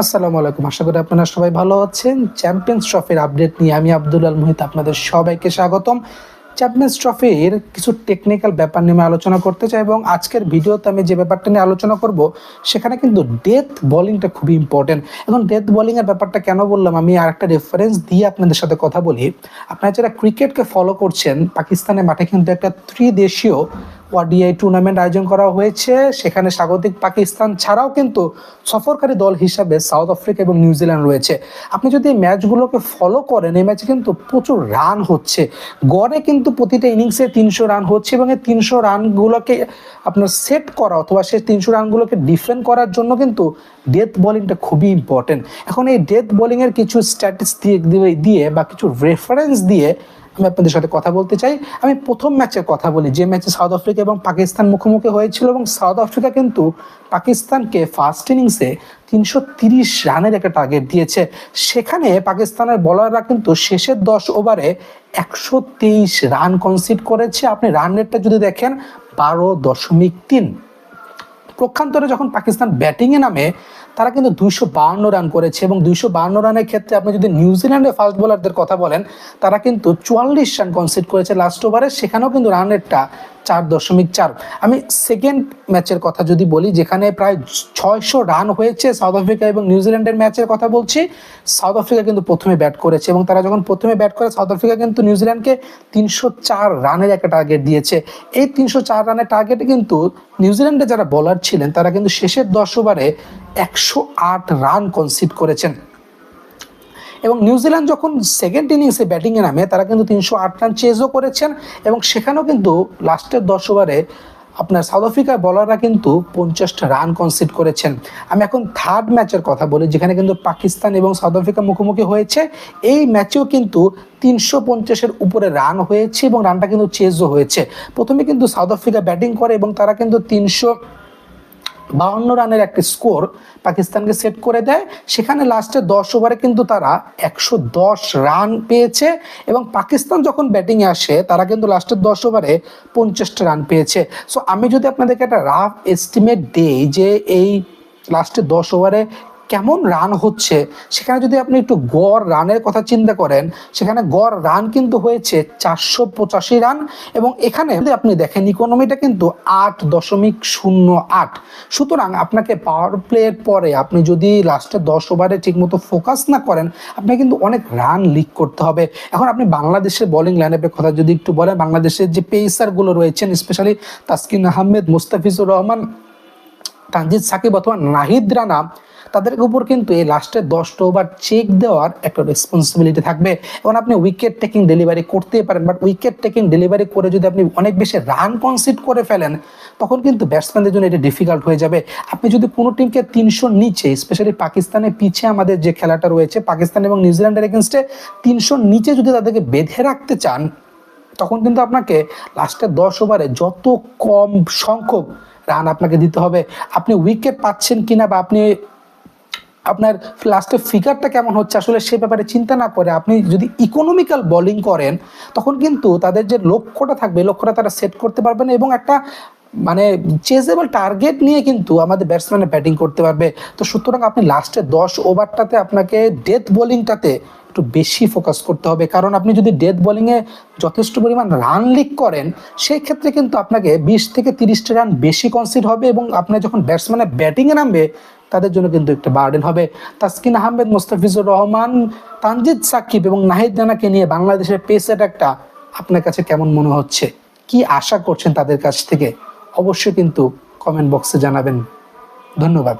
আসসালামু আলাইকুম। আশা করি আপনারা সবাই ভালো আছেন। চ্যাম্পিয়ন্স ট্রফির আপডেট নিয়ে আমি আব্দুল আল মুহিত আপনাদের সবাইকে স্বাগতম। চ্যাম্পিয়ন্স ট্রফির কিছু টেকনিক্যাল ব্যাপার নিয়ে আমি আলোচনা করতে চাই এবং আজকের ভিডিওতে আমি যে ব্যাপারটা নিয়ে আলোচনা করব, সেখানে কিন্তু ডেথ বোলিংটা খুবই ইম্পর্টেন্ট এখন ডেথ বোলিংয়ের ব্যাপারটা কেন বললাম? আমি আরেকটা রেফারেন্স দিয়ে আপনাদের সাথে কথা বলি। আপনারা যারা ক্রিকেটকে ফলো করছেন, পাকিস্তানের মাঠে কিন্তু একটা ত্রিদেশীয় ওয়াডিআই টুর্নামেন্ট আয়োজন করা হয়েছে। সেখানে স্বাগতিক পাকিস্তান ছাড়াও কিন্তু সফরকারী দল হিসাবে সাউথ আফ্রিকা এবং নিউজিল্যান্ড রয়েছে। আপনি যদি এই ম্যাচগুলোকে ফলো করেন, এই ম্যাচে কিন্তু প্রচুর রান হচ্ছে। গড়ে কিন্তু প্রতিটা ইনিংসে তিনশো রান হচ্ছে এবং এই তিনশো রানগুলোকে আপনার সেট করা অথবা সেই তিনশো রানগুলোকে ডিফেন্ড করার জন্য কিন্তু ডেথ বোলিংটা খুবই ইম্পর্টেন্ট এখন এই ডেথ বোলিংয়ের কিছু স্ট্যাটিস্টিক দিয়ে বা কিছু রেফারেন্স দিয়ে আমি আপনাদের সাথে কথা বলতে চাই। আমি প্রথম ম্যাচের কথা বলি। যে ম্যাচে সাউথ আফ্রিকা এবং পাকিস্তান মুখোমুখি হয়েছিল এবং সাউথ আফ্রিকা কিন্তু পাকিস্তানকে ফার্স্ট ইনিংসে তিনশো তিরিশ রানের একটা টার্গেট দিয়েছে। সেখানে পাকিস্তানের বলাররা কিন্তু শেষের দশ ওভারে একশো তেইশ রান কনসিড করেছে। আপনি রান রেটটা যদি দেখেন, বারো দশমিক তিন। প্রক্ষান্তরে যখন পাকিস্তান ব্যাটিংয়ে নামে, তারা কিন্তু দুইশো বাহান্ন রান করেছে এবং দুইশো বাহান্ন রানের ক্ষেত্রে আপনি যদি নিউজিল্যান্ডের ফাস্ট বোলারদের কথা বলেন, তারা কিন্তু চুয়াল্লিশ রান কনসিড করেছে লাস্ট ওভারে সেখানেও কিন্তু রানেরটা চার দশমিক চার। আমি সেকেন্ড ম্যাচের কথা যদি বলি, যেখানে প্রায় ছয়শো রান হয়েছে সাউথ আফ্রিকা এবং নিউজিল্যান্ডের ম্যাচের কথা বলছি সাউথ আফ্রিকা কিন্তু প্রথমে ব্যাট করেছে এবং তারা যখন প্রথমে ব্যাট করে সাউথ আফ্রিকা কিন্তু নিউজিল্যান্ডকে তিনশো চার রানের একটা টার্গেট দিয়েছে। এই তিনশো চার রানের টার্গেটে কিন্তু নিউজিল্যান্ডে যারা বলার ছিলেন, তারা কিন্তু শেষের দশ ওভারে একশো আট রান কনসিড করেছেন। এবং নিউজিল্যান্ড যখন সেকেন্ড ইনিংসে ব্যাটিংয়ে নামে, তারা কিন্তু তিনশো আট রান চেজও করেছেন এবং সেখানেও কিন্তু লাস্টের দশ ওভারে আপনার সাউথ আফ্রিকার বলাররা কিন্তু পঞ্চাশটা রান কনসিড করেছেন। আমি এখন থার্ড ম্যাচের কথা বলি, যেখানে কিন্তু পাকিস্তান এবং সাউথ আফ্রিকা মুখোমুখি হয়েছে। এই ম্যাচেও কিন্তু তিনশো পঞ্চাশের উপরে রান হয়েছে এবং রানটা কিন্তু চেজও হয়েছে। প্রথমে কিন্তু সাউথ আফ্রিকা ব্যাটিং করে এবং তারা কিন্তু তিনশো বাউন্ন রানের একটি স্কোর পাকিস্তানকে সেট করে দেয়। সেখানে লাস্টে দশ ওভারে কিন্তু তারা একশো দশ রান পেয়েছে এবং পাকিস্তান যখন ব্যাটিংয়ে আসে, তারা কিন্তু লাস্টের দশ ওভারে পঞ্চাশটা রান পেয়েছে। সো আমি যদি আপনাদেরকে একটা রাফ এস্টিমেট দিই যে এই লাস্টে দশ ওভারে কেমন রান হচ্ছে, সেখানে যদি আপনি একটু গড় রানের কথা চিন্তা করেন, সেখানে গড় রান কিন্তু হয়েছে চারশো পঁচাশি রান এবং এখানে যদি আপনি দেখেন ইকোনমিটা কিন্তু আট দশমিক শূন্য আট। সুতরাং আপনাকে পাওয়ার প্লের পরে আপনি যদি লাস্টে দশ ওভারে ঠিকমতো ফোকাস না করেন, আপনাকে কিন্তু অনেক রান লিক করতে হবে। এখন আপনি বাংলাদেশের বোলিং লাইনআপের কথা যদি একটু বলেন, বাংলাদেশের যে পেসারগুলো রয়েছেন স্পেশালি তাসকিন আহমেদ, মুস্তাফিজুর রহমান তানজিদ সাকিব অথবা নাহিদ রানা, তাদের উপর কিন্তু এই লাস্টের দশটা ওভার চেক দেওয়ার একটা রেসপন্সিবিলিটি থাকবে। এবং আপনি উইকেট টেকিং ডেলিভারি করতেই পারেন বাট উইকেট টেকিং ডেলিভারি করে যদি আপনি অনেক বেশি রান কনসিড করে ফেলেন, তখন কিন্তু ব্যাটসম্যানদের জন্য এটা ডিফিকাল্ট হয়ে যাবে। আপনি যদি কোনো টিমকে তিনশো নিচে স্পেশালি পাকিস্তানের পিছিয়ে আমাদের যে খেলাটা রয়েছে, পাকিস্তান এবং নিউজিল্যান্ডের এগেনস্টে তিনশো নিচে যদি তাদেরকে বেঁধে রাখতে চান তখন কিন্তু আপনাকে লাস্টে দশ ওভারে যত কম সংখ্যক রান আপনাকে দিতে হবে। আপনি উইকেট পাচ্ছেন কিনা বা আপনি, আপনার লাস্টের ফিগারটা কেমন হচ্ছে আসলে সে ব্যাপারে চিন্তা না করে আপনি যদি ইকোনমিক্যাল বোলিং করেন, তখন কিন্তু তাদের যে লক্ষ্যটা থাকবে, লক্ষ্যটা তারা সেট করতে পারবেন এবং একটা মানে চেজেবল টার্গেট নিয়ে কিন্তু আমাদের ব্যাটসম্যানে ব্যাটিং করতে পারবে। তো সুতরাং আপনি লাস্টে দশ ওভারটাতে আপনাকে ডেথ বোলিংটাতে একটু বেশি ফোকাস করতে হবে। কারণ আপনি যদি ডেথ বোলিংয়ে যথেষ্ট পরিমাণ রান লিক করেন সেই ক্ষেত্রে কিন্তু আপনাকে বিশ থেকে তিরিশটা রান বেশি কনসিড হবে এবং আপনার যখন ব্যাটসম্যানের ব্যাটিংয়ে নামবে, তাদের জন্য কিন্তু একটা বার্ডেন হবে। তাসকিন আহমেদ, মোস্তাফিজুর রহমান, তানজিদ সাকিব এবং নাহিদ রানাকে নিয়ে বাংলাদেশের পেস অ্যাটাকটা আপনার কাছে কেমন মনে হচ্ছে? কি আশা করছেন তাদের কাছ থেকে? অবশ্যই কিন্তু কমেন্ট বক্সে জানাবেন। ধন্যবাদ।